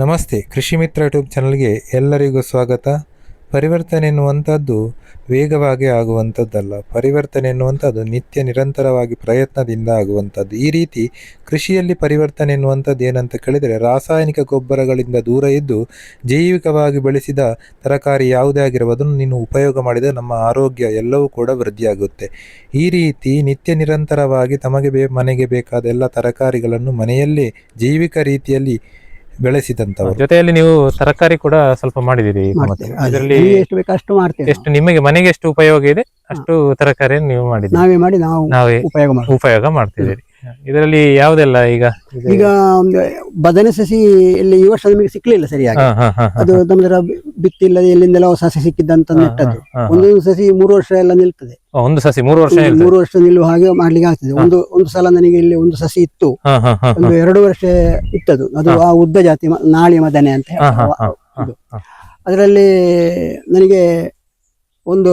ನಮಸ್ತೆ, ಕೃಷಿ ಮಿತ್ರ ಯೂಟ್ಯೂಬ್ ಚಾನಲ್ಗೆ ಎಲ್ಲರಿಗೂ ಸ್ವಾಗತ. ಪರಿವರ್ತನೆ ಎನ್ನುವಂಥದ್ದು ವೇಗವಾಗಿ ಆಗುವಂಥದ್ದಲ್ಲ. ಪರಿವರ್ತನೆ ಎನ್ನುವಂಥದ್ದು ನಿತ್ಯ ನಿರಂತರವಾಗಿ ಪ್ರಯತ್ನದಿಂದ ಆಗುವಂಥದ್ದು. ಈ ರೀತಿ ಕೃಷಿಯಲ್ಲಿ ಪರಿವರ್ತನೆ ಎನ್ನುವಂಥದ್ದು ಏನಂತ ಕೇಳಿದರೆ, ರಾಸಾಯನಿಕ ಗೊಬ್ಬರಗಳಿಂದ ದೂರ ಇದ್ದು ಜೈವಿಕವಾಗಿ ಬೆಳೆಸಿದ ತರಕಾರಿ ಯಾವುದೇ ಆಗಿರುವುದನ್ನು ನೀನು ಉಪಯೋಗ ಮಾಡಿದರೆ ನಮ್ಮ ಆರೋಗ್ಯ ಎಲ್ಲವೂ ಕೂಡ ವೃದ್ಧಿಯಾಗುತ್ತೆ. ಈ ರೀತಿ ನಿತ್ಯ ನಿರಂತರವಾಗಿ ತಮಗೆ ಬೇ, ಮನೆಗೆ ಬೇಕಾದ ಎಲ್ಲ ತರಕಾರಿಗಳನ್ನು ಮನೆಯಲ್ಲೇ ಜೈವಿಕ ರೀತಿಯಲ್ಲಿ ಬೆಳೆಸಿದಂಥವರು ಜೊತೆಯಲ್ಲಿ ನೀವು ತರಕಾರಿ ಕೂಡ ಸ್ವಲ್ಪ ಮಾಡಿದಿರಿ ಈಗ ಮತ್ತೆ. ಮಾಡ್ತೇವೆ ಅದೇ. ಇದರಲ್ಲಿ ನಿಮ್ಗೆ ಎಷ್ಟು ಬೇಕು ಅಷ್ಟು ಮಾಡ್ತೇವೆ ಎಷ್ಟು ನಿಮಗೆ ಮನೆಗೆ ಎಷ್ಟು ಉಪಯೋಗ ಇದೆ ಅಷ್ಟು ತರಕಾರಿಯನ್ನು ನೀವು ಮಾಡಿದ್ದೀರಿ. ನಾವೇ ಮಾಡಿ ನಾವು ನಾವೇ ಉಪಯೋಗ ಉಪಯೋಗ ಮಾಡ್ತಿದ್ದೀರಿ. ಇದರಲ್ಲಿ ಯಾವುದೆಲ್ಲ ಈಗ? ಈಗ ಒಂದು ಬದನೆ ಸಸಿ ಇಲ್ಲಿ ಈ ವರ್ಷ ನಮಗೆ ಸಿಕ್ಲಿಲ್ಲ ಸರಿಯಾಗಿ. ಅದು ನಮ್ದರ ಬಿತ್ತಿಲ್ಲ ಎಲ್ಲಿಂದೆಲ್ಲ ಸಸಿ ಸಿಕ್ಕಿದ್ದಂತ ಅಂತ ನೆಟ್ಟದ್ದು. ಒಂದೊಂದು ಸಸಿ ಮೂರು ವರ್ಷ ಎಲ್ಲ ನಿಲ್ತದೆ. ಒಂದು ಸಸಿ ಮೂರು ವರ್ಷ. ಮೂರು ವರ್ಷ ನಿಲ್ಲುವ ಹಾಗೆ ಮಾಡ್ಲಿಕ್ಕೆ ಆಗ್ತದೆ. ಒಂದು ಒಂದು ಸಲ ನನಗೆ ಇಲ್ಲಿ ಒಂದು ಸಸಿ ಇತ್ತು. ಒಂದು ಎರಡು ವರ್ಷ ಇತ್ತದು. ಅದು ಆ ಉದ್ದ ಜಾತಿ ನಾಳಿ ಮದನೆ ಅಂತ. ಅದರಲ್ಲಿ ನನಗೆ ಒಂದು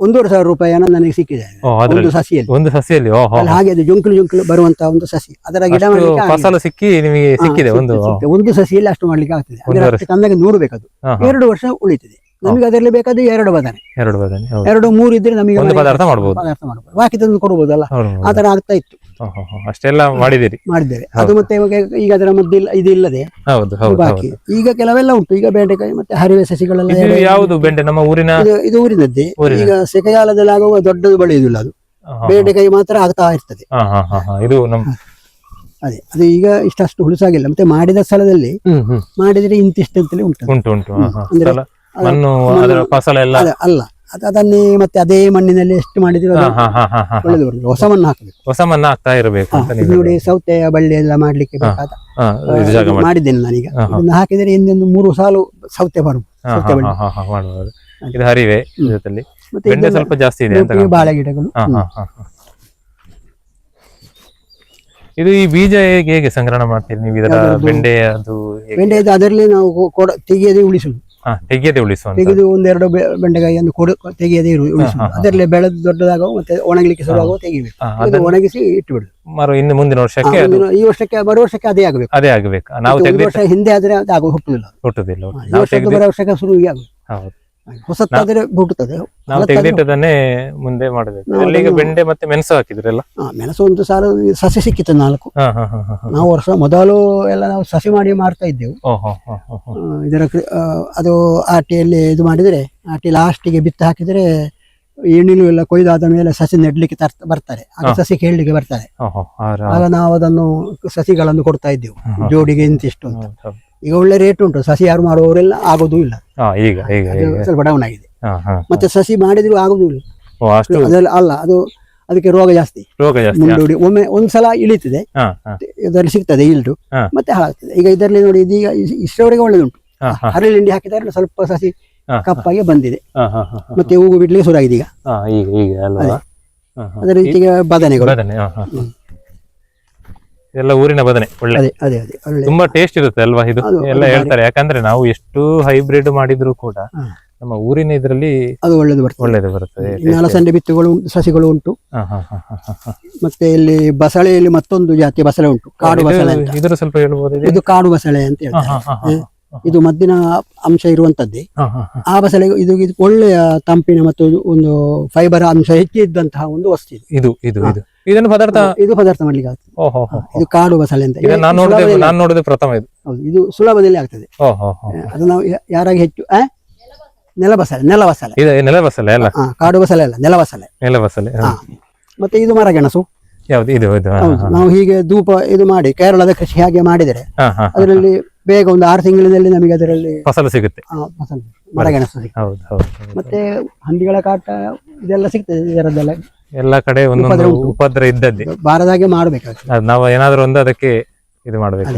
ಒಂದೂವರೆ ಸಾವಿರ ರೂಪಾಯಿಯನ್ನು ನನಗೆ ಸಿಕ್ಕಿದೆ. ಓ, ಒಂದು ಸಸಿಯಲ್ಲಿ. ಒಂದು ಸಸಿಯಲ್ಲಿ? ಓ ಹೋ, ಅಲ್ಲಿ ಹಾಗೆ ಅದು ಜುಂಕುಲು ಜುಂಕುಲು ಬರುವಂತ ಒಂದು ಸಸಿ. ಅದರ ಗಿಡ ಅಷ್ಟು ಮಾಡ್ಲಿಕ್ಕೆ ಆಗಿಲ್ಲ. ಫಸಲು ಸಿಕ್ಕಿ ನಿಮಗೆ ಹಾ, ಸಿಕ್ಕಿದೆ ಸಿಕ್ಕಿದೆ, ಒಂದು ಸಿಕ್ಕಿದೆ. ಒಂದು ಸಸಿಯಲ್ಲಿ ಅಷ್ಟು ಮಾಡ್ಲಿಕ್ಕೆ ಆಗ್ತದೆ. ಅಂದ್ರೆ. ಅಷ್ಟು ನೋಡ್ಬೇಕು ಅದು ಹಾ, ಹಾ. ಎರಡು ವರ್ಷ ಉಳಿತದೆ. ನಮಗೆ ಅದರಲ್ಲಿ ಬೇಕಾದ್ರೆ ಎರಡು ಬದನೆ. ಎರಡು ಬದನೆ ಹೌದು. ಎರಡು ಮೂರು ಇದ್ರೆ ನಮಗೆ ಒಂದು ಪದಾರ್ಥ ಮಾಡ್ಬೋದು. ಪದಾರ್ಥ ಮಾಡ್ಬೋದು. ಬಾಕಿ ತಂದು ಕೊಡ್ಬೋದಲ್ಲ? ಹೌದು, ಆ ಹೌದು. ತರ ಆಗ್ತಾ ಇತ್ತು. ಹೋ, ಹೋ, ಹೋ. ಅಷ್ಟೆಲ್ಲ ಮಾಡಿದಿರಿ ಮಾಡಿದ್ದೇವೆ. ಅದು ಮತ್ತೆ ಇವಾಗ ಈಗ ಅದರ ಮದ್ದು ಇಲ್ಲ ಇದು ಇಲ್ಲದೆ ಹೌದು ಹೌದು ಬಾಕಿ. ಹೌದು. ಈಗ ಕೆಲವೆಲ್ಲ ಉಂಟು. ಈಗ ಬೆಂಡೆಕಾಯಿ ಮತ್ತೆ ಹರಿವೆ ಸಸಿಗಳೆಲ್ಲ ಇದು ಎರಡು- ಯಾವುದು ಬೆಂಡೆ? ನಮ್ಮ ಊರಿನ ಇದು ಇದು ಊರಿನದ್ದೇ. ಊರಿನ. ಈಗ ಸೆಕೆಗಾಲದಲ್ಲಿ ಆಗುವ ದೊಡ್ಡದು ಬೆಳೆಯುವುದಿಲ್ಲ ಅದು. ಬೆಂಡೆಕಾಯಿ ಮಾತ್ರ ಆಗ್ತಾ ಇರ್ತದೆ. ಇದು ನಮ್ಮ ಅದೇ ಅದು ಈಗ ಇಷ್ಟಷ್ಟು ಹುಳಸಾಗಿಲ್ಲ ಮತ್ತೆ ಮಾಡಿದ ಸ್ಥಳದಲ್ಲಿ ಹ್ಮ್ ಹ್ಮ್. ಮಾಡಿದ್ರೆ ಇಂತಿಷ್ಟು ಅಂತಲೇ ಉಂಟು ಉಂಟು. ಉಂಟು. ಅಂದ್ರೆ ಸ್ಥಳ, ಮಣ್ಣು ಅದರ ಫಸಲ ಎಲ್ಲ? ಅದ- ಅಲ್ಲ. ಅದ್- ಅದನ್ನೇ ಮತ್ತೆ ಅದೇ ಮಣ್ಣಿನಲ್ಲಿ ಎಷ್ಟು ಮಾಡಿದ್ರು ಹಾ, ಅದು ಹಾ, ಹಾ, ಹಾ, ಹಾ. ಒಳ್ಳೆದು ಬರ್ತದೆ. ಹೊಸ ಮಣ್ಣು ಹಾಕಬೇಕು. ಹೊಸ ಮಣ್ಣು ಆಗ್ತಾ ಇರಬೇಕು ಅಂತ ಇದು ನೀವು ನೋಡಿ ಸೌತೆಯ ಬಳ್ಳಿ ಎಲ್ಲ ಮಾಡ್ಲಿಕ್ಕೆ ಬೇಕಾದ ಹಾ, ಇದು ಜಾಗ ಮಾಡಿ. ಮಾಡಿದ್ದೇನೆ ನಾನೀಗ. ಇದನ್ನ ಹಾಕಿದರೆ ಇನ್ನೊಂದು ಮೂರು ಸಾಲು ಸೌತೆ ಬರುದು ಹಾ, ಸೌತೆ ಹಾ, ಬಳ್ಳಿ. ಹಾ, ಹಾ, ಮಾಡಬಹುದು ಇದು ಹರಿವೆ. ಜೊತೆಲಿ ಮತ್ತೆ ಬೆಂಡೆ ಇದೆಲ್ಲ ಸ್ವಲ್ಪ ಜಾಸ್ತಿ ಇದೆ ಅಂತ ಕಾಣ್ತದೆ. ಬಾಳೆ ಗಿಡಗಳು. ಹಾ, ಹಾ, ಹಾ, ಹಾ. ಇದು ಈ ಬೀಜ ಹೇಗೆ ಹೇಗೆ ಸಂಗ್ರಹಣ ಮಾಡ್ತೀರಿ ನೀವು? ಇದರ ಬೆಂಡೆ ಅದು? ಬೆಂಡೆ ಇದು ಅದರಲ್ಲಿ ನಾವು ಕೊ- ಕೊಡ ತೆಗೆಯದೆ ಉಳಿಸುದು. ತೆಗೆಯದೆ ಉಳಿಸುವ ತೆಗೆದು ಒಂದೆರಡು ಬೆಂಡೆಕಾಯಿ ಬೆಂಡೆಕಾಯಿಯನ್ನು ಕೊಡು ತೆಗೆಯದೇ ಇರು- ಹಾ. ಅದರಲ್ಲಿ ಬೆಳೆದು ದೊಡ್ಡದಾಗ ಮತ್ತೆ ಒಣಗಲಿಕ್ಕೆ ಶುರುವಾಗುವ ತೆಗಿಬೇಕು. ಅದು ಒಣಗಿಸಿ ಇಟ್ಟುಬಿಡುದು ಮರು ಇನ್ನು ಮುಂದಿನ ವರ್ಷಕ್ಕೆ ಅದು ಈ ವರ್ಷಕ್ಕೆ ಬರೋ ವರ್ಷಕ್ಕೆ ಅದೇ ಆಗಬೇಕು. ಅದೇ ಆಗಬೇಕು. ನಾವು ತೆಗೆದಿಟ್ಟ ವರ್ಷ ಹಿಂದೆ ಆದ್ರೆ ಅದು ಆಗ ಹುಟ್ಟುದಿಲ್ಲ ಹುಟ್ಟುದಿಲ್ಲ ಈ ತೆಗೆದಿ ಬರೋ ವರ್ಷಕ್ಕೆ ಶುರು ಆಗುದು ಹೌದು. ಹೊಸತ್ತಾದ್ರೆ ನಾವು ತೆಗೆದಿಟ್ಟದನ್ನೇ ಮುಂದೆ ಮಾಡಬೇಕು ನಾವು ಅಲ್ಲಿ ಈಗ ಬೆಂಡೆ ಮತ್ತೆ ಮೆಣಸು ಹಾಕಿದ್ರಲ್ಲ ಹಾ, ಮೆಣಸು ಒಂದು ಸಾಲ ಸಸಿ ಸಿಕ್ಕಿತ್ತು ನಾಲ್ಕು ಹಾ ಹಾ ಹಾ ಹಾ ಹಾ. ನಾವು ವರ್ಷ ಮೊದಲು ಎಲ್ಲ ನಾವು ಸಸಿ ಮಾಡಿ ಮಾರ್ತಾ ಇದ್ದೆವು ಓ ಹೋ ಹೋ ಹೋ ಹೋ. ಆ, ಇದರ ಕೃ- ಆ, ಅದು ಆಟಿಯಲ್ಲಿ ಇದು ಮಾಡಿದ್ರೆ ಆಟಿ ಲಾಸ್ಟಿಗೆ ಬಿತ್ತು ಹಾಕಿದ್ರೆ ಎಣ್ಣೆಲು ಎಲ್ಲ ಕೊಯ್ದಾದ ಮೇಲೆ ಸಸಿ ನೆಡ್ಲಿಕ್ಕೆ ತರ್ತ ಬರ್ತಾರೆ ಆಗ ಸಸಿ ಕೇಳಲಿಕ್ಕೆ ಬರ್ತಾರೆ ಹೋ ಹೋ. ಆರ- ಆಗ ನಾವು ಅದನ್ನು ಸಸಿಗಳನ್ನು ಕೊಡ್ತಾ ಇದ್ದೆವು. ಜೋಡಿಗೆ ಇಂತಿಷ್ಟು ಅಂತ ಹೌದು, ಹೌದು. ಈಗ ಒಳ್ಳೆ ರೇಟ್ ಉಂಟು. ಸಸಿ ಯಾರು ಮಾಡುವವರೆಲ್ಲ ಆಗೋದು ಇಲ್ಲ. ಹಾ ಈಗ ಈಗ ಅದು ಈಗ. ಸ್ವಲ್ಪ ಡೌನ್ ಆಗಿದೆ. ಹಾ ಹಾ ಮತ್ತೆ ಸಸಿ ಮಾಡಿದ್ರು ಆಗುದು ಇಲ್ಲ. ಓ ಅಷ್ಟು ಅದೆಲ್ಲ ಅಲ್ಲ ಅದು ಅದಕ್ಕೆ ರೋಗ ಜಾಸ್ತಿ. ರೋಗ ಜಾಸ್ತಿ ಮುಂದೂಡಿ ಒಮ್ಮೆ ಒಂದ್ಸಲ ಇಳಿತದೆ. ಹಾ ಹಾ. ಇದರಲ್ಲಿ ಸಿಗ್ತದೆ ಇಲ್ಡು ಹಾ. ಮತ್ತೆ ಹಾಳಾಗ್ತದೆ. ಈಗ ಇದರಲ್ಲಿ ನೋಡಿ ಇದೀಗ ಇಸ್- ಇಷ್ಟರವರೆಗೆ ಒಳ್ಳೆದುಂಟು. ಹಾ ಹಾ. ಹರಳಿಂಡಿ ಹಾಕಿದರೆ ಸ್ವಲ್ಪ ಸಸಿ ಹಾ, ಕಪ್ಪಾಗಿ ಬಂದಿದೆ. ಹಾ ಹಾ ಹಾ ಹಾ. ಮತ್ತೆ ಹೂವು ಬಿಡ್ಲಿಕ್ಕೆ ಶುರು ಈಗ. ಹಾ ಈಗ ಈಗ ಅಲ್ವಾ ಅದೇ. ಹಾ, ಹಾ. ಅದರ ರೀತಿಗೆ ಬದನೆಗಳು. ಬದನೆ ಹಾ ಹಾ. ಹ್ಮ್. ಇದೆಲ್ಲ ಊರಿನ ಬದನೆ ಒಳ್ಳೆ. ಅದೇ ಅದೇ ಅದೇ ಒಳ್ಳೆ. ತುಂಬಾ ಟೇಸ್ಟ್ ಇರುತ್ತೆ ಅಲ್ವಾ ಇದು? ಎಲ್ಲ ಹೇಳ್ತಾರೆ ಯಾಕಂದ್ರೆ ನಾವು ಎಷ್ಟು ಹೈಬ್ರಿಡ್ ಮಾಡಿದ್ರು ಕೂಡ ನಮ್ಮ ಊರಿನ ಇದರಲ್ಲಿ ಅದು ಒಳ್ಳೇದು ಬರ್ತದೆ. ಒಳ್ಳೇದು ಬರ್ತದೆ ಇನ್ನು ಅಲಸಂಡೆ ಬಿತ್ತುಗಳು ಸಸಿಗಳು ಉಂಟು. ಮತ್ತೆ ಇಲ್ಲಿ ಬಸಳೆಯಲ್ಲಿ ಮತ್ತೊಂದು ಜಾತಿ ಬಸಳೆ ಉಂಟು ಕಾಡು ಬಸಳೆ ಅಂತ. ಇದ್ರ ಸ್ವಲ್ಪ ಹೇಳ್ಬೋದು ಇದು? ಇದು ಕಾಡು ಬಸಳೆ ಅಂತ ಹೇಳ್ತಾರೆ. ಇದು ಮದ್ದಿನ ಅಂಶ ಇರುವಂತದ್ದೇ ಹಾ, ಹಾ, ಹಾ. ಆ ಬಸಳೆ ಇದು ಇದು ಒಳ್ಳೆಯ ತಂಪಿನ ಮತ್ತು ಒಂದು ಫೈಬರ್ ಅಂಶ ಹೆಚ್ಚಿದ್ದಂತಹ ಒಂದು ವಸ್ತು ಇದು. ಇದು ಇದು ಇದು. ಇದನ್ನು ಪದಾರ್ಥ ಇದು ಪದಾರ್ಥ ಮಾಡ್ಲಿಕ್ಕೆ ಆಗ್ತದೆ. ಇದು ಕಾಡು ಬಸಳೆ ಅಂತ. ಇದೆ ನಾನು ನೋಡಿದೆ ನಾನು ನೋಡಿದೆ ಪ್ರಥಮ ಇದು. ಹೌದು ಇದು ಸುಲಭದಲ್ಲಿ ಆಗ್ತದೆ. ಅದು ನಾವು ಯಾರಾಗಿ ಹೆಚ್ಚು ಆ? ನೆಲಬಸಳೆ ನೆಲಬಸಳೆ ಇದು ನೆಲಬಸಲೆ ಅಲ್ಲ? ಹಾ ಕಾಡು ಬಸಳೆ ಅಲ್ಲ ನೆಲಬಸಳೆ ನೆಲ ಬಸಳೆ ಹಾ. ಮತ್ತೆ ಇದು ಮರಗೆಣಸು. ಯಾವ್ದು? ಇದು ಇದು ಹಾ, ಹೌದು ನಾವು ಹೀಗೆ ಧೂಪ ಇದು ಮಾಡಿ ಕೇರಳದ ಕೃಷಿ ಹಾಗೆ ಮಾಡಿದರೆ ಹಾ, ಹಾ, ಹಾ. ಅದರಲ್ಲಿ ಬೇಗ ಒಂದು ಆರು ತಿಂಗಳಿನಲ್ಲಿ ನಮಗೆ ಅದರಲ್ಲಿ ಫಸಲು ಸಿಗುತ್ತೆ. ಆ, ಫಸಲು ಮರಗೆಣಸು ಸಿಗ್ತದೆ. ಹೌದು ಹೌದು ಹೌದು. ಮತ್ತೆ ಹಂದಿಗಳ ಕಾಟ ಇದೆಲ್ಲ ಸಿಗ್ತದೆ ಇದರದ್ದೆಲ್ಲ. ಎಲ್ಲ ಕಡೆ ಒಂದೊಂದು ಉಪದ್ರ ಇದ್ದದ್ದು ಬಾರದಾಗೆ ಮಾಡಬೇಕಾಗ್ತದೆ ಅದ್ ನಾವು ಏನಾದ್ರೂ ಒಂದು ಅದಕ್ಕೆ ಇದು ಮಾಡ್ಬೇಕು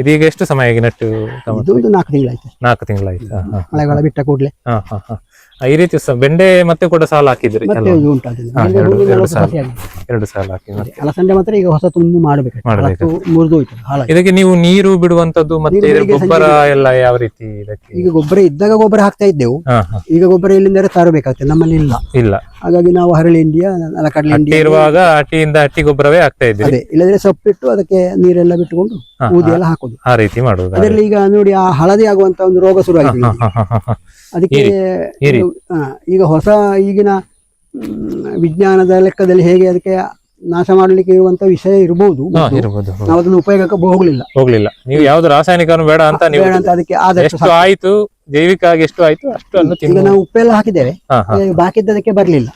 ಇದೀಗ ಎಷ್ಟು ಸಮಯ ಆಗಿ ನೆಟ್ಟು ಟೊಮಟೊ? ಇದು ಒಂದು ನಾಲ್ಕು ತಿಂಗಳಾಯ್ತು ನಾಲ್ಕು ತಿಂಗಳಾಯ್ತು ಮಳೆಗಾಲ ಬಿಟ್ಟ ಕೂಡಲೇ ಹಾ, ಹಾ, ಹಾ. ಆ, ಈ ರೀತಿ ಸ- ಬೆಂಡೆ ಮತ್ತೆ ಕೂಡ ಸಾಲ ಹಾಕಿದ್ರಿ ಮತ್ತೆ ಅಲ್ವಾ? ಇದು ಉಂಟು ಅದನ್ನು. ಹಾ, ಎರಡು- ಎರಡು ಒಂದು ಸಾಲು. ಆಗಿದೆ. ಎರಡು ಸಾಲ ಹಾಕಿ ಮತ್ತೆ. ಅಲಸಂಡೆ ಮಾತ್ರ ಈಗ ಹೊಸ ತುಂಬ ಮಾಡಬೇಕು. ಮಾಡ್ಬೇಕು. ಮುರಿದು ಹೋಯ್ತು ಹಾಳಾಗಿ ಇದಕ್ಕೆ ನೀವು ನೀರು ಬಿಡುವಂತದ್ದು ಮತ್ತೆ ಇದರ ಗೊಬ್ಬರ ಎಲ್ಲ ಯಾವ ರೀತಿ ಇದಕ್ಕೆ? ಈಗ ಗೊಬ್ಬರ ಇದ್ದಾಗ ಗೊಬ್ಬರ ಹಾಕ್ತಾ ಇದ್ದೆವು. ಹಾ, ಹಾ. ಈಗ ಗೊಬ್ಬರ ಎಲ್ಲಿಂದ ತರಬೇಕಾಗ್ತದೆ ನಮ್ಮಲ್ಲಿ ಇಲ್ಲ. ಇಲ್ಲ. ಹಾಗಾಗಿ ನಾವು ಹರಳಿ ಇಂಡಿಯಾ ಕಡಲೆ ಇಂಡಿಯಾ ಇರುವಾಗ ಅಟ್ಟಿಯಿಂದ ಅಟ್ಟಿ ಗೊಬ್ಬರವೇ ಆಗ್ತಾ ಇದ್ದೀರಿ. ಅದೇ ಇಲ್ಲದ್ರೆ ಸೊಪ್ಪಿಟ್ಟು ಅದಕ್ಕೆ ನೀರೆಲ್ಲ ಬಿಟ್ಟುಕೊಂಡು ಹಾ, ಊದಿ ಎಲ್ಲ ಹಾಕೋದು. ಆ ರೀತಿ ಮಾಡುವುದು ಅದರಲ್ಲಿ ಈಗ ನೋಡಿ ಆ ಹಳದಿ ಆಗುವಂತ ಒಂದು ರೋಗ ಹಾ, ಹಾ, ಹಾ, ಹಾ, ಹಾ. ಅದಕ್ಕೆ ಈ ಈ ರೀತಿ. ಇದು, ಆ, ಈಗ ಹೊಸ ಈಗಿನ ವಿಜ್ಞಾನದ ಲೆಕ್ಕದಲ್ಲಿ ಹೇಗೆ ಅದಕ್ಕೆ ನಾಶ ಮಾಡಲಿಕ್ಕೆ ಇರುವಂತ ವಿಷಯ ಇರಬಹುದು ನಾವು ಅದನ್ನು ಉಪಯೋಗಕ್ಕೆ ಹೋಗ್ಲಿಲ್ಲ. ಹೋಗ್ಲಿಲ್ಲ. ನೀವು ಯಾವ್ದು ರಾಸಾಯನಿಕನು ಬೇಡ ಅಂತ ನೀವು ಬೇಡ ಅಂತ ಅದಕ್ಕೆ ಆದಷ್ಟು. ಆಯ್ತು ಜೈವಿಕ ಆಗಿ ಎಷ್ಟು ಆಯ್ತು ಅಷ್ಟು ಅನ್ನು ಈಗ ನಾವು ಉಪ್ಪೆಲ್ಲ ಹಾಕಿದ್ದೇವೆ. ಬಾಕಿ ಇದ್ದದಕ್ಕೆ ಬರ್ಲಿಲ್ಲ.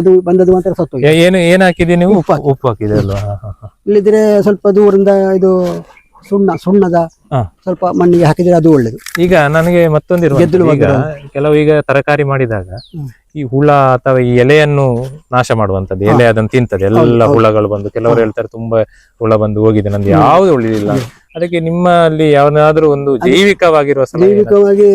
ಅದು ಬಂದದ್ದು ಮಾತ್ರ ಸತ್ತು ಏನು ಏನ್ ಹಾಕಿದೀನಿ ನೀವು? ಉಪ್ಪು ಹಾಕಿ. ಹಾಕಿದೆ ಅಲ್ವಾ. ಇಲ್ಲಿದ್ರೆ ಸ್ವಲ್ಪ ದೂರದಿಂದ ಇದು ಸುಣ್ಣ ಸುಣ್ಣದ ಹಾ. ಸ್ವಲ್ಪ ಮಣ್ಣಿಗೆ ಹಾಕಿದ್ರೆ ಅದು ಒಳ್ಳೇದು. ಈಗ ನನಗೆ ಮತ್ತೊಂದು ಗೆದ್ದಲು ಈಗ ಕೆಲವು ಈಗ ತರಕಾರಿ ಮಾಡಿದಾಗ ಈ ಹುಳ ಅಥವಾ ಈ ಎಲೆಯನ್ನು ನಾಶ ಮಾಡುವಂತದ್ದು ಎಲೆ ಅದನ್ನು ತಿಂತದೆ. ಎಲ್ಲ ಹುಳಗಳು ಬಂದು ಕೆಲವರು ಹೇಳ್ತಾರೆ ತುಂಬಾ ಹುಳ ಬಂದು ಹೋಗಿದೆ ನಂದು ಯಾವ್ದು ಉಳಿಲಿಲ್ಲ ಅದಕ್ಕೆ ನಿಮ್ಮಲ್ಲಿ ಯಾವನಾದ್ರೂ ಒಂದು ಜೈವಿಕವಾಗಿರುವ ಸಲಹೆ ಏನಾದ್ರು- ಜೈವಿಕವಾಗಿ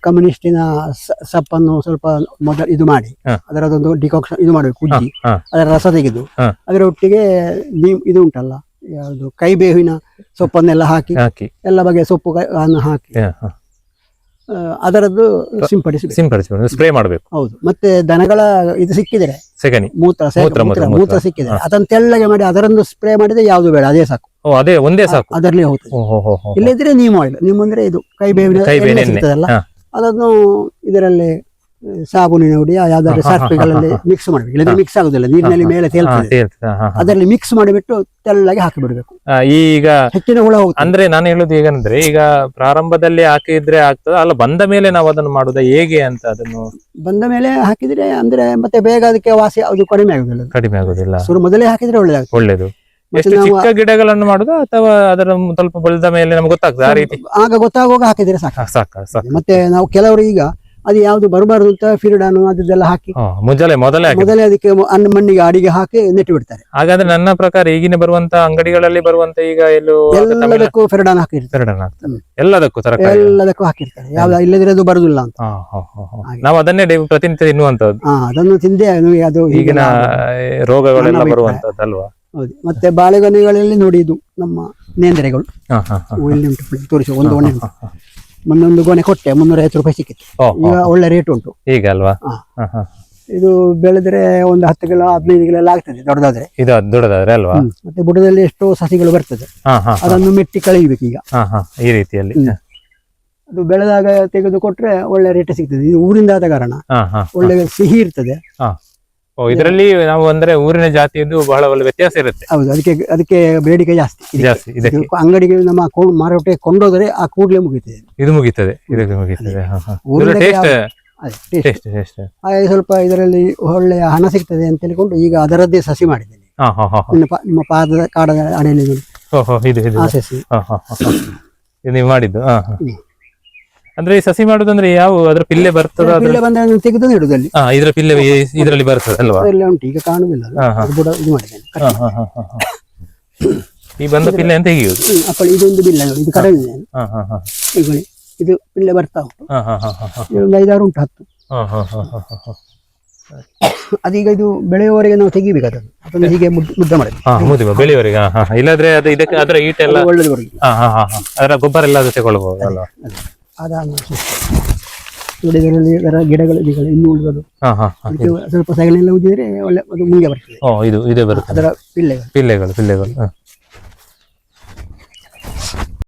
ಕಮ್ಯುನಿಸ್ಟಿನ ಸ- ಸಪ್ಪನ್ನು ಸ್ವಲ್ಪ ಮೊದಲು ಇದು ಮಾಡಿ ಹಾ. ಅದರದೊಂದು ಡಿಕಾಕ್ಷನ್ ಇದು ಮಾಡಬೇಕು ಹಾ. ಅದರ ರಸ ತೆಗೆದು ಹಾ. ಅದರ ಒಟ್ಟಿಗೆ ಇದು ಉಂಟಲ್ಲ. ಯಾವುದು ಕೈಬೇವಿನ ಸೊಪ್ಪನ್ನೆಲ್ಲ ಹಾಕಿ ಹಾಕಿ. ಎಲ್ಲ ಬಗೆಯ ಸೊಪ್ಪು ಕ- ಅನ್ನು ಹಾಕಿ. ಅದರದ್ದು ಸಿಂಪಡಿಸಿ ಸಿಂಪಡಿಸಿ ಸ್ಪ್ರೇ ಮಾಡಬೇಕು. ಹೌದು. ಮತ್ತೆ ದನಗಳ ಇದು ಸಿಕ್ಕಿದರೆ ಸೆಗಣಿ. ಮೂತ್ರ ಮೂತ್ರ, ಹಾ. ಅದನ್ನು ತೆಳ್ಳಗೆ ಮಾಡಿ ಅದರನ್ನು ಸ್ಪ್ರೇ ಮಾಡಿದ್ರೆ ಯಾವುದು ಬೇಡ ಅದೇ ಸಾಕು. ಓ ಅದೇ ಒಂದೇ ಸಾಕು. ಅದರಲ್ಲಿ ಹೋಗ್ತದೆ. ಓ, ಹೋ, ಹೋ, ಹೋ. ಇಲ್ಲದಿದ್ರೆ ನೀಮ್ ಆಯಿಲ್ ನಿಮ್ಮಂದ್ರೆ ಇದು ಕೈ ಬೇವಿನ ಕೈ ಬೇವಿನ. ಸಿಗ್ತದಲ್ಲ ಅದನ್ನು ಇದರಲ್ಲಿ ಸಾಬೂನಿನ ಹುಡಿ ಯಾವ್ದಾದ್ರು ಹಾ, ಮಿಕ್ಸ್ ಮಾಡಬೇಕು. ಇಲ್ಲದ್ರೆ ಮಿಕ್ಸ್ ಆಗುದಿಲ್ಲ. ನೀರಿನಲ್ಲಿ ಮೇಲೆ ತೇಲ್ತದೆ. ಅದರಲ್ಲಿ ಮಿಕ್ಸ್ ಮಾಡಿಬಿಟ್ಟು ತೆಳ್ಳಗೆ ಹಾಕಿ ಬಿಡಬೇಕು ಈಗ ಹೆಚ್ಚಿನ ಹುಳ ಹೋಗುತ್ತೆ ಅಂದ್ರೆ ನಾನು ಹೇಳುದು ಹೇಗಂದ್ರೆ ಈಗ ಪ್ರಾರಂಭದಲ್ಲಿ ಹಾಕಿದ್ರೆ ಆಗ್ತದ? ಅಲ್ಲ ಬಂದ ಮೇಲೆ ನಾವು ಅದನ್ನು ಮಾಡುದ? ಹೇಗೆ ಅಂತ ಅದನ್ನು ಬಂದ ಮೇಲೆ ಹಾಕಿದ್ರೆ ಅಂದ್ರೆ ಮತ್ತೆ ಬೇಗ ಅದಕ್ಕೆ ವಾಸಿ ಅದು ಕಡಿಮೆ ಆಗುದಿಲ್ಲ. ಕಡಿಮೆ ಆಗುದಿಲ್ಲ. ಶುರು ಮೊದಲೇ ಹಾಕಿದ್ರೆ ಒಳ್ಳೇದಾಗ್ತದೆ. ಒಳ್ಳೇದು. ಎಷ್ಟು ನಾವು ಚಿಕ್ಕ ಗಿಡಗಳನ್ನು ಮಾಡುದು? ಅಥವಾ ಅದರ ಸ್ವಲ್ಪ ಬೆಳೆದ ಮೇಲೆ ನಮ್ಗೆ ಗೊತ್ತಾಗ್ತದೆ? ಆ ರೀತಿ? ಆಗ ಗೊತ್ತಾಗುವಾಗ ಹಾಕಿದ್ರೆ ಸಾಕ ಸಾಕು. ಮತ್ತೆ ನಾವು ಕೆಲವರು ಈಗ ಅದು ಯಾವ್ದು ಬರಬಾರದು ಅಂತ ಫಿರಿಡಾನು ಅದೆಲ್ಲ ಹಾಕಿ ಮುಂಜಾನೆ ಮೊದಲೇ ಹಾಕಿ ಮೊದಲೇ ಅದಕ್ಕೆ ಅನ್ನ ಮಣ್ಣಿಗೆ ಅಡಿಗೆ ಹಾಕಿ ನೆಟ್ಟು ಬಿಡ್ತಾರೆ. ಹಾಗಾದ್ರೆ ನನ್ನ ಪ್ರಕಾರ ಈಗಿನ ಬರುವಂತ ಅಂಗಡಿಗಳಲ್ಲಿ ಬರುವಂತ ಈಗ ಎಲ್ಲೋ ತಮಿಳು- ಎಲ್ಲದಕ್ಕೂ ಫಿರಿಡಾನ್ ಹಾಕಿರ್ತಾರೆ. ಎರಡನ್ನ ಹಾಕ್ತಾರೆ. ಹ್ಮ್. ಎಲ್ಲದಕ್ಕೂ ತರಕಾರಿ. ಎಲ್ಲದಕ್ಕೂ ಹಾಕಿರ್ತಾರೆ. ಯಾವ್ದು ಇಲ್ಲದ್ರೆ ಅದು ಬರುದಿಲ್ಲ ಅಂತ. ಹಾ, ಹಾ, ಹಾ, ಹಾ. ಹಾಗೆ. ನಾವು ಅದನ್ನೇ ಡೈ- ಪ್ರತಿನಿತ್ಯ ತಿನ್ನುವಂತದ್ದು ಹಾ ಅದನ್ನು ತಿಂದೆ ಅದು ಈಗಿನ ರೋಗಗಳೆಲ್ಲ ನನ್ನ ಬರುವಂತದ್ದಲ್ವಾ ಹೌದು. ಮತ್ತೆ ಬಾಳೆಗೊನೆಗಳಲ್ಲಿ ನೋಡಿ ಇದು ನಮ್ಮ ನೇಂದ್ರೆಗಳು. ಹಾ, ಹಾ, ಹಾ. ಇವು ಇಲ್ಲಿ ಉಂಟು ತೋರಿಸಿ ಒಂದು ಒಣ ಉಂಟು. ಮೊನ್ನೊಂದು ಗೊನೆ ಕೊಟ್ಟೆ ಮುನ್ನೂರ ಐವತ್ತು ರೂಪಾಯಿ ಸಿಕ್ಕಿತ್ತು. ಈಗ ಒಳ್ಳೆ ರೇಟ್ ಉಂಟು. ಈಗ ಅಲ್ವಾ. ಇದು ಬೆಳೆದ್ರೆ ಒಂದು ಹತ್ತು ಕಿಲೋ ಹದಿನೈದು ಕಿಲೋ ಎಲ್ಲ ಆಗ್ತದೆ ದೊಡ್ಡದಾದ್ರೆ. ಇದು ದೊಡ್ಡದಾದ್ರೆ ಅಲ್ವಾ? ಮತ್ತೆ ಬುಡದಲ್ಲಿ ಎಷ್ಟು ಸಸಿಗಳು ಬರ್ತದೆ. ಅದನ್ನು ಮೆಟ್ಟಿ ಕಳೆಯಬೇಕು ಈಗ ಈ ರೀತಿಯಲ್ಲಿ. ಅದು ಬೆಳೆದಾಗ ತೆಗೆದು ಕೊಟ್ರೆ ಒಳ್ಳೆ ರೇಟ್ ಸಿಗ್ತದೆ. ಇದು ಊರಿಂದ ಆದ ಕಾರಣ. ಒಳ್ಳೆ ಸಿಹಿ ಇರ್ತದೆ. ಇದರಲ್ಲಿ ನಾವು ಅಂದ್ರೆ ಊರಿನ ಜಾತಿಯದ್ದು ಬಹಳ ಒಳ್ಳೆ ವ್ಯತ್ಯಾಸ ಇರುತ್ತೆ. ಹೌದು ಅದಕ್ಕೆ ಅದಕ್ಕೆ ಬೇಡಿಕೆ ಜಾಸ್ತಿ. ಇದಕ್ಕೆ. ಜಾಸ್ತಿ ಇದಕ್ಕೆ. ಅಂಗಡಿಗೆ ನಮ್ಮ ಕೋ- ಮಾರುಕಟ್ಟೆ ಕೊಂಡೋದ್ರೆ ಆ ಕೂಡಲೇ ಮುಗಿತದೆ. ಇದು ಮುಗೀತದೆ ಇದಕ್ಕೆ ಮುಗೀತದೆ ಹಾ ಹಾ. ಊರಿನ ಟೇಸ್ಟ್ ಅದೇ taste. ಟೇಸ್ಟ್ ಟೇಸ್ಟ್ ಹಾಗೆ ಸ್ವಲ್ಪ ಇದರಲ್ಲಿ ಒಳ್ಳೆಯ ಹಣ ಸಿಗ್ತದೆ ಅಂತ ಹೇಳಿಕೊಂಡು ಈಗ ಅದರದ್ದೇ ಸಸಿ ಮಾಡಿದ್ದೇನೆ. ಹಾ ಹಾ ಹಾ ಹಾ. ನಿಮ್ಮ ಪಾ- ನಿಮ್ಮ ಪಾದದ ಕಾಡದ ಅಡಿಯಲ್ಲಿ ಓ, ಹೋ, ಇದು ಇದು. ಆ ಸಸಿ. ಹಾ ಹಾ ಹಾ ಹಾ. ಇದು ನೀವು ಮಾಡಿದ್ದು ಹಾ ಹಾ. ಹ್ಮ್. ಅಂದ್ರೆ ಈ ಸಸಿ ಮಾಡುದಂದ್ರೆ ಯಾವ ಅದ್ರ ಪಿಲ್ಲೆ ಬರ್ತದ ಅದ್ರ ಪಿಲ್ಲೆ ತೆಗೆದು ನೆಡುದಲ್ಲಿ ಹಾ ಇದ್ರ ಪಿಲ್ಲೆ ಈ- ಇದರಲ್ಲಿ ಬರ್ತದೆ ಅಲ್ವಾ ಉಂಟು ಈಗ ಕಾಣುದಿಲ್ಲ ಅದು. ಹಾ, ಹಾ. ಅದು ಕೂಡ ಇದು ಮಾಡಿದ್ದೇನೆ ಹಾ ಹಾ ಹಾ ಹಾ ಹಾ. ಈ ಬಂದ ಪಿಲ್ಲೆ ಅಂತ ತೆಗೆಯುದು ಹ್ಮ್, ಅಪ್ಪಳಿ ಇದೊಂದು ಬಿಲ್ಲ ನೋಡಿ ಇದು ಕಡಿಮೆ ಹಾ ಹಾ ಹಾ ಈಗ ಇದು ಪಿಲ್ಲೆ ಬರ್ತಾ ಉಂಟು ಹಾ ಹಾ ಹಾ ಹಾ ಹಾ ಇದು ಐದಾರು ಉಂಟು ಹತ್ತು ಹಾ ಹಾ ಹಾ ಹಾ ಹಾ ಹಾ ಅದೀಗ ಇದು ಬೆಳೆಯುವವರೆಗೆ ನಾವು ತೆಗಿಬೇಕು ಅದನ್ನು ಅದನ್ನು ಹೀಗೆ ಮುದ್ದ ಮುದ್ದ ಮಾಡಬೇಕು ಹಾ ಮುದಿಮ ಬೆಳೆಯುವವರೆಗೆ ಹಾ ಹಾ ಇಲ್ಲಾದ್ರೆ ಅದು ಇದಕ್ಕೆ ಅದರ ಈಟೆಲ್ಲ ಒಳ್ಳೇದು ಹಾ ಹಾ ಹಾ ಹಾ ಅದರ ಗೊಬ್ಬರ ಎಲ್ಲ ಅದು ತಗೊಳ್ಬಹುದು ಅಲ್ವಾ ಅದ ನೋಡಿ ಇದರಲ್ಲಿ ಇದರ ಗಿಡಗಳು ಇದೆ ಇನ್ನು ಉಳಿದದು ಹಾ ಹಾ ಹಾ ಸ್ವಲ್ಪ ಸಗಣಿ ಎಲ್ಲ ಉಜ್ಜಿದ್ರೆ ಒಳ್ಳೆ ಅದು ಮುಂದೆ ಬರ್ತದೆ. ಓ ಇದು ಇದೇ ಬರುತ್ತೆ. ಅದರ ಪಿಲ್ಲೆಗಳು ಪಿಲ್ಲೆಗಳು ಪಿಲ್ಲೆಗಳು ಹಾ.